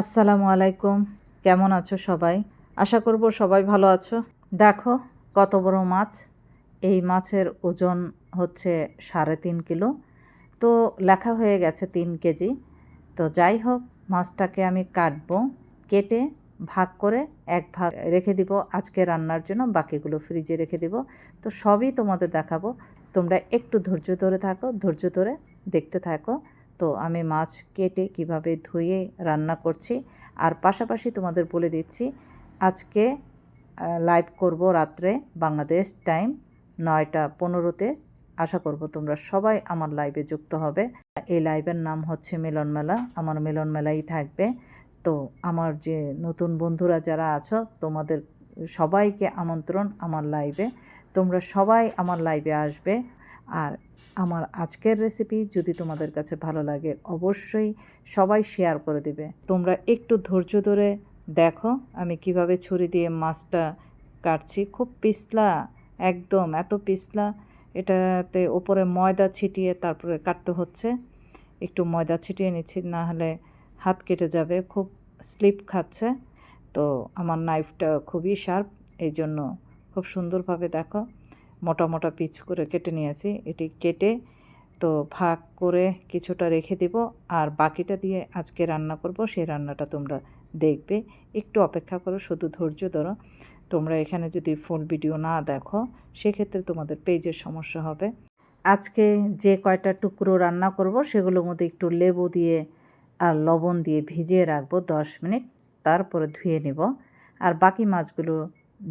আসসালামু আলাইকুম। কেমন আছো সবাই? আশা করব সবাই ভালো আছো। দেখো কত বড় মাছ। এই মাছের ওজন হচ্ছে সাড়ে তিন কিলো। তো লেখা হয়ে গেছে তিন কেজি। তো যাই হোক, মাছটাকে আমি কাটবো, কেটে ভাগ করে এক ভাগ রেখে দিব। আজকে রান্নার জন্য বাকিগুলো ফ্রিজে রেখে দিব। তো সবই তোমাদের দেখাবো। তোমরা একটু ধৈর্য ধরে থাকো, ধৈর্য ধরে দেখতে থাকো। তো আমি মাছ কেটে কীভাবে ধুয়ে রান্না করছি। আর পাশাপাশি তোমাদের বলে দিচ্ছি, আজকে লাইভ করব রাত্রে বাংলাদেশ টাইম নয়টা পনেরোতে। আশা করব তোমরা সবাই আমার লাইভে যুক্ত হবে। এই লাইভের নাম হচ্ছে মিলন মেলা। আমার মিলন মেলাই থাকবে। তো আমার যে নতুন বন্ধুরা যারা আছো, তোমাদের সবাইকে আমন্ত্রণ আমার লাইভে তোমরা সবাই আমার লাইভে আসবে। আর আমার আজকের রেসিপি যদি তোমাদের কাছে ভালো লাগে, অবশ্যই সবাই শেয়ার করে দিবে। তোমরা একটু ধৈর্য ধরে দেখো আমি কীভাবে ছুরি দিয়ে মাছটা কাটছি। খুব পিছলা, একদম এত পিছলা। এটাতে ওপরে ময়দা ছিটিয়ে তারপরে কাটতে হচ্ছে। একটু ময়দা ছিটিয়ে নিচ্ছি, না হলে হাত কেটে যাবে। খুব স্লিপ খাচ্ছে। তো আমার নাইফটা খুবই শার্প এই জন্য খুব সুন্দরভাবে দেখো। মোটা মোটা পিচ করে কেটে নিয়েছি। এটি কেটে তো ভাগ করে কিছুটা রেখে দিব আর বাকিটা দিয়ে আজকে রান্না করব। সেই রান্নাটা তোমরা দেখবে। একটু অপেক্ষা করো, শুধু ধৈর্য ধরো। তোমরা এখানে যদি ফুল ভিডিও না দেখো, সেক্ষেত্রে তোমাদের পেজের সমস্যা হবে। আজকে যে কয়টা টুকরো রান্না করব, সেগুলোর মধ্যে একটু লেবু দিয়ে আর লবণ দিয়ে ভিজিয়ে রাখব দশ মিনিট। তারপরে ধুয়ে নেব। আর বাকি মাছগুলো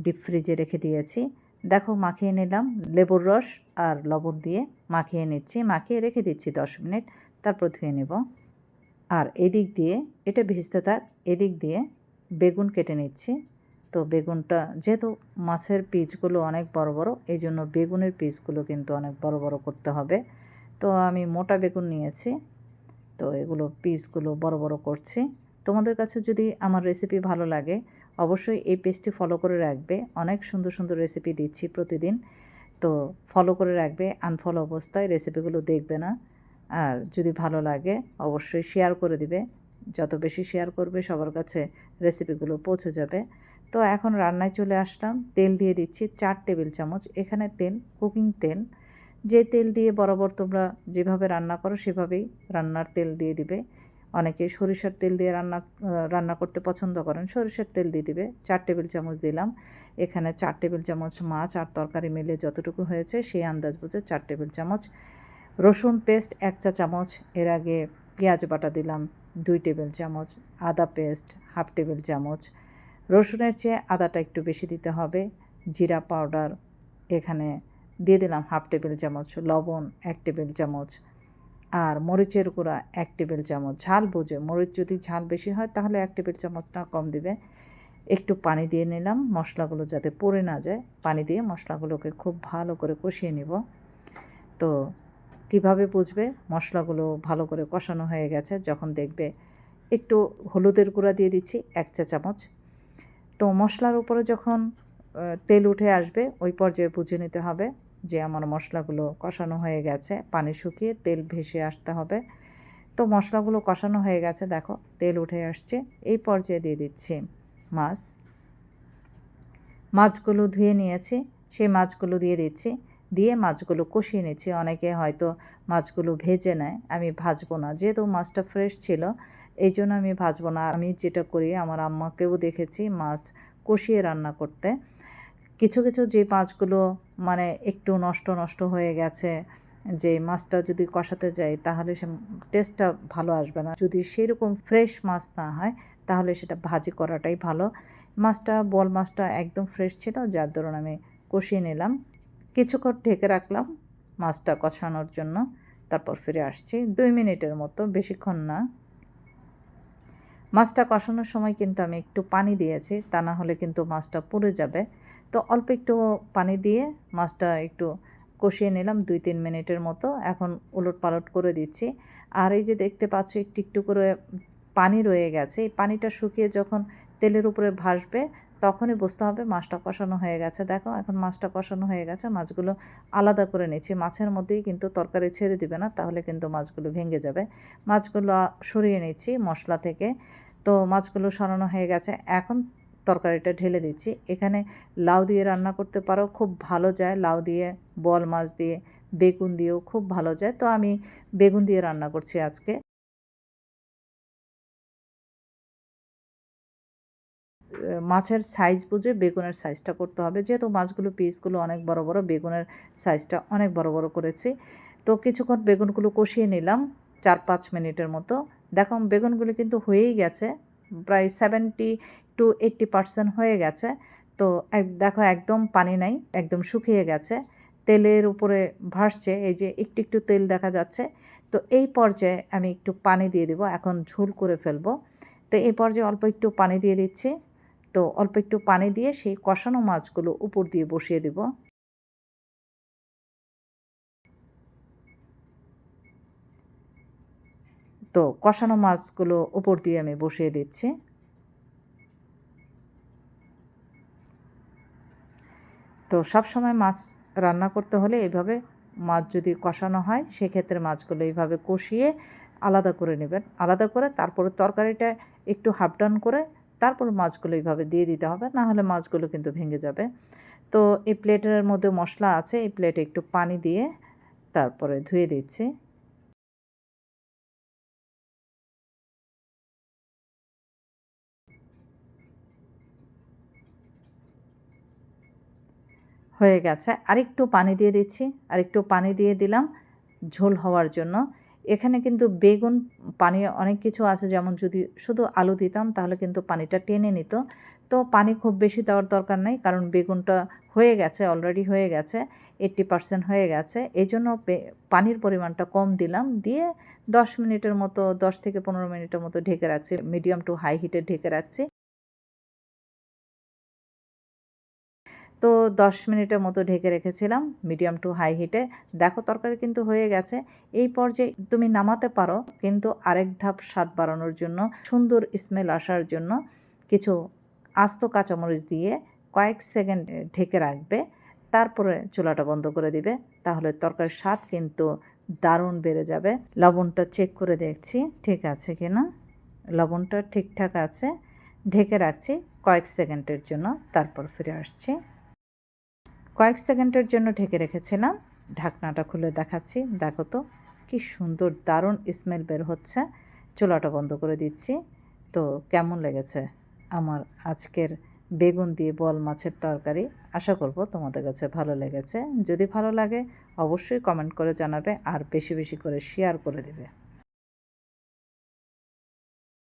ডিপ ফ্রিজে রেখে দিয়েছি। দেখো মাখিয়ে নিলাম লেবুর রস আর লবণ দিয়ে মাখিয়ে নিচ্ছি, মাখিয়ে রেখে দিচ্ছি দশ মিনিট, তারপর ধুয়ে নেব। আর এদিক দিয়ে, এটা ভিজতে থাক, এদিক দিয়ে বেগুন কেটে নিচ্ছি। তো বেগুনটা যেহেতু মাছের পিসগুলো অনেক বড় বড়, এই জন্য বেগুনের পিসগুলো কিন্তু অনেক বড় বড় করতে হবে। তো আমি মোটা বেগুন নিয়েছি, তো এগুলো পিসগুলো বড় বড় করছি। তোমাদের কাছে যদি আমার রেসিপি ভালো লাগে, অবশ্যই এই পেজটি ফলো করে রাখবে। অনেক সুন্দর সুন্দর রেসিপি দিচ্ছি প্রতিদিন। তো ফলো করে রাখবে আনফলো অবস্থায় রেসিপিগুলো দেখবে না। আর যদি ভালো লাগে, অবশ্যই শেয়ার করে দিবে। যত বেশি শেয়ার করবে, সবার কাছে রেসিপিগুলো পৌঁছে যাবে। তো এখন রান্নায় চলে আসলাম। তেল দিয়ে দিচ্ছি চার টেবিল চামচ। এখানে তেল কুকিং তেল। যে তেল দিয়ে বরাবর তোমরা যেভাবে রান্না করো, সেভাবেই রান্নার তেল দিয়ে দিবে। অনেকে সরিষার তেল দিয়ে রান্না রান্না করতে পছন্দ করেন। সরিষার তেল দিয়ে দিবে। চার টেবিল চামচ দিলাম। এখানে চার টেবিল চামচ মাছ আর তরকারি মিলে যতটুকু হয়েছে সেই আন্দাজ বুঝে চার টেবিল চামচ। রসুন পেস্ট এক চা চামচ। এর আগে পেঁয়াজ বাটা দিলাম দুই টেবিল চামচ। আদা পেস্ট হাফ টেবিল চামচ। রসুনের চেয়ে আদাটা একটু বেশি দিতে হবে। জিরা পাউডার এখানে দিয়ে দিলাম হাফ টেবিল চামচ। লবণ এক টেবিল চামচ। আর মরিচের গুঁড়া এক টেবিল চামচ। ঝাল বুঝে, মরিচ যদি ঝাল বেশি হয় তাহলে এক টেবিল চামচটা কম দিবে। একটু পানি দিয়ে নিলাম, মশলাগুলো যাতে পড়ে না যায়, পানি দিয়ে মশলাগুলোকে খুব ভালো করে কষিয়ে নিব। তো কীভাবে বুঝবে? মশলাগুলো ভালো করে কষানো হয়ে গেছে, যখন দেখবে একটু হলুদের গুঁড়া দিয়ে দিচ্ছি, এক চা চামচ। তো মশলার উপরে যখন তেল উঠে আসবে, ওই পর্যায়ে বুঝে নিতে হবে। যে আমার মশলাগুলো কষানো হয়ে গেছে, পানি শুকিয়ে তেল ভেসে আসতে হবে। তো মশলাগুলো কষানো হয়ে গেছে, দেখো, তেল উঠে আসছে। এই পর্যায়ে দিয়ে দিচ্ছি মাছ। মাছগুলো ধুয়ে নিয়েছি, সেই মাছগুলো দিয়ে দিচ্ছি। দিয়ে মাছগুলো কষিয়ে নিচ্ছি। অনেকে হয়তো মাছগুলো ভেজে নেয়, আমি ভাজবো না। যেহেতু মাছটা ফ্রেশ ছিল, এই জন্য আমি ভাজবো না। আমি যেটা করি, আমার আম্মাকেও দেখেছি মাছ কষিয়ে রান্না করতে। কিছু কিছু যে মাছগুলো মানে একটু নষ্ট নষ্ট হয়ে গেছে, যে মাছটা যদি কষাতে যাই, তাহলে সে টেস্টটা ভালো আসবে না। যদি সেরকম ফ্রেশ মাছ না হয়, তাহলে সেটা ভাজি করাটাই ভালো। মাছটা, বল মাছটা একদম ফ্রেশ ছিল, যার দরুন আমি কষিয়ে নিলাম। কিছুক্ষণ ঢেকে রাখলাম মাছটা কষানোর জন্য। তারপর ফিরে আসছি। দুই মিনিটের মতো, বেশিক্ষণ না। মাছটা কষানোর সময় কিন্তু আমি একটু পানি দিয়েছি, তা না হলে কিন্তু মাছটা পুড়ে যাবে। তো অল্প একটু পানি দিয়ে মাছটা একটু কষিয়ে নিলাম দুই তিন মিনিটের মতো। এখন উলট পালট করে দিচ্ছি। আর এই যে দেখতে পাচ্ছ, একটু একটু করে পানি রয়ে গেছে। এই পানিটা শুকিয়ে যখন তেলের উপরে ভাসবে তখনই বুঝতে হবে মাছটা কষানো হয়ে গেছে। দেখো, এখন মাছটা কষানো হয়ে গেছে। মাছগুলো আলাদা করে নিচ্ছি। মাছের মধ্যেই কিন্তু তরকারি ছেড়ে দিবে না, তাহলে কিন্তু মাছগুলো ভেঙে যাবে। মাছগুলো সরিয়ে নিচ্ছি মশলা থেকে। তো মাছগুলো সরানো হয়ে গেছে। এখন তরকারিটা ঢেলে দিচ্ছি। এখানে লাউ দিয়ে রান্না করতে পারো, খুব ভালো যায়। লাউ দিয়ে, বল মাছ দিয়ে, বেগুন দিয়েও খুব ভালো যায়। তো আমি বেগুন দিয়ে রান্না করছি আজকে। মাছের সাইজ বুঝে বেগুনের সাইজটা করতে হবে। যেহেতু মাছগুলো পিসগুলো অনেক বড় বড়, বেগুনের সাইজটা অনেক বড় বড় করেছি। তো কিছুক্ষণ বেগুনগুলো কষিয়ে নিলাম চার পাঁচ মিনিটের মতো। দেখো বেগুনগুলো কিন্তু হয়েই গেছে, প্রায় সেভেন্টি টু এইট্টি পার্সেন্ট হয়ে গেছে। তো দেখো একদম পানি নাই, একদম শুকিয়ে গেছে। তেলের উপরে ভাসছে, এই যে একটু একটু তেল দেখা যাচ্ছে। তো এই পর্যায়ে আমি একটু পানি দিয়ে দেবো, এখন ঝোল করে ফেলব। তো এই পর্যায়ে অল্প একটু পানি দিয়ে দিচ্ছি। তো অল্প একটু পানি দিয়ে সেই কষানো মাছগুলো উপর দিয়ে বসিয়ে দেব। তো কষানো মাছগুলো উপর দিয়ে আমি বসিয়ে দিচ্ছি। তো সব সময় মাছ রান্না করতে হলে এইভাবে মাছ যদি কষানো হয়, সেক্ষেত্রে মাছগুলো এইভাবে কষিয়ে আলাদা করে নেবেন। আলাদা করে তারপরে তরকারিটা একটু হাফ ডান করে তারপর মাছগুলো এইভাবে দিয়ে দিতে হবে, না হলে মাছগুলো কিন্তু ভেঙে যাবে। তো এই প্লেটের মধ্যে মশলা আছে, এই প্লেটে একটু পানি দিয়ে তারপরে ধুয়ে দিচ্ছি। হয়ে গেছে। আরেকটু পানি দিয়ে দিচ্ছি, আরেকটু পানি দিয়ে দিলাম ঝোল হওয়ার জন্য। এখানে কিন্তু বেগুন পানি অনেক কিছু আছে, যেমন যদি শুধু আলু দিতাম তাহলে কিন্তু পানিটা টেনে নিত। তো পানি খুব বেশি দেওয়ার দরকার নেই, কারণ বেগুনটা হয়ে গেছে অলরেডি হয়ে গেছে এইট্টি পার্সেন্ট হয়ে গেছে। এই জন্য পানির পরিমাণটা কম দিলাম, দিয়ে দশ মিনিটের মতো, দশ থেকে পনেরো মিনিটের মতো ঢেকে রাখছি মিডিয়াম টু হাই হিটে ঢেকে রাখছি। তো দশ মিনিটের মতো ঢেকে রেখেছিলাম মিডিয়াম টু হাই হিটে দেখো তরকারি কিন্তু হয়ে গেছে। এই পর্যায়ে তুমি নামাতে পারো, কিন্তু আরেক ধাপ স্বাদ বাড়ানোর জন্য, সুন্দর স্মেল আসার জন্য কিছু আস্ত কাঁচামরিচ দিয়ে কয়েক সেকেন্ড ঢেকে রাখবে, তারপরে চুলাটা বন্ধ করে দিবে। তাহলে তরকারির স্বাদ কিন্তু দারুণ বেড়ে যাবে। লবণটা চেক করে দেখছি, ঠিক আছে কি না লবণটা ঠিকঠাক আছে। ঢেকে রাখছি কয়েক সেকেন্ডের জন্য, তারপর ফিরে আসছি। কয়েক সেকেন্ডের জন্য ঢেকে রেখেছিলাম। ঢাকনাটা খুলে দেখাচ্ছি। দেখো তো, কি সুন্দর দারুণ স্মেল বের হচ্ছে। চুলাটা বন্ধ করে দিচ্ছি। তো কেমন লেগেছে আমার আজকের বেগুন দিয়ে বল মাছের তরকারি? আশা করব তোমাদের কাছে ভালো লেগেছে। যদি ভালো লাগে, অবশ্যই কমেন্ট করে জানাবে আর বেশি বেশি করে শেয়ার করে দেবে।